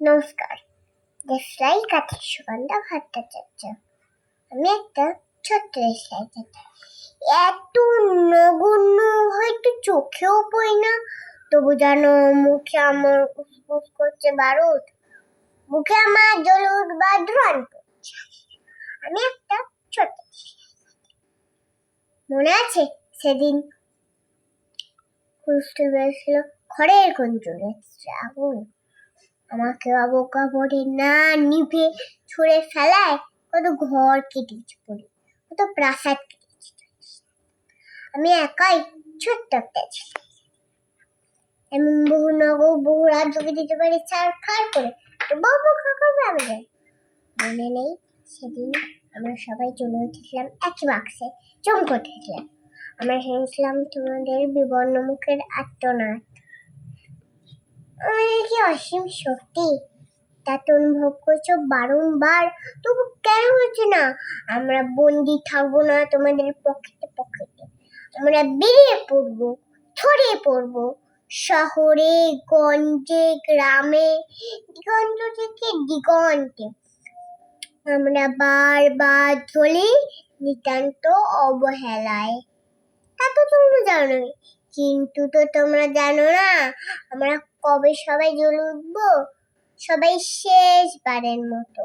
নমস্কার। দেশলাই কাঠের সুগন্ধা ভট্টাচার্য। আমি একটা ছোট্ট দেশলাই কাঠা এত নগণ্য হয়তো চোখেও পড়ি না, তবু যেন মুখে আমার উসপুস করছে বারুদ। মুখে আমার বা ধ্রন করছে। আমি একটা ছোট্ট মনে আছে সেদিন? হুলস্থুল বেড়েছিল খড়ের কোন চলে আগুন আমাকে বাবু কাপড়ে না নিভে ছুঁড়ে ফেলায়, কত ঘর কেটেছে পড়ে, কত প্রাসাদ কেটেছে আমি একাই ছোট্ট একটা ছেলে। এমন বহু নগর, বহু রাজ্যকে দিতে পারি চার খার করে তো বাবু কাকা আমি যাই মনে নেই, সেদিন আমরা সবাই চলে উঠেছিলাম একই বাক্সে, চমকে উঠেছিলাম। আমরা শুনেছিলাম তোমাদের বিবর্ণ মুখের আত্মনাদ আমাদের অসীম? শক্তি তা অনুভব করছ বারংবার। তবু কেন হচ্ছে না? আমরা বন্দি থাকব না তোমাদের পকেটে পকেটে আমরা বেরিয়ে পড়ব, ছড়িয়ে পড়ব। শহরে, গঞ্জে, গ্রামে, দিগন্ত থেকে দিগন্তে। আমরা বারবার চলি নিতান্ত অবহেলায়। তা তো তোমরা জানোই। কিন্তু তো তোমরা জানো না, আমরা কবে সবাই জ্বলে উঠবো? সবাই শেষবারের মতো।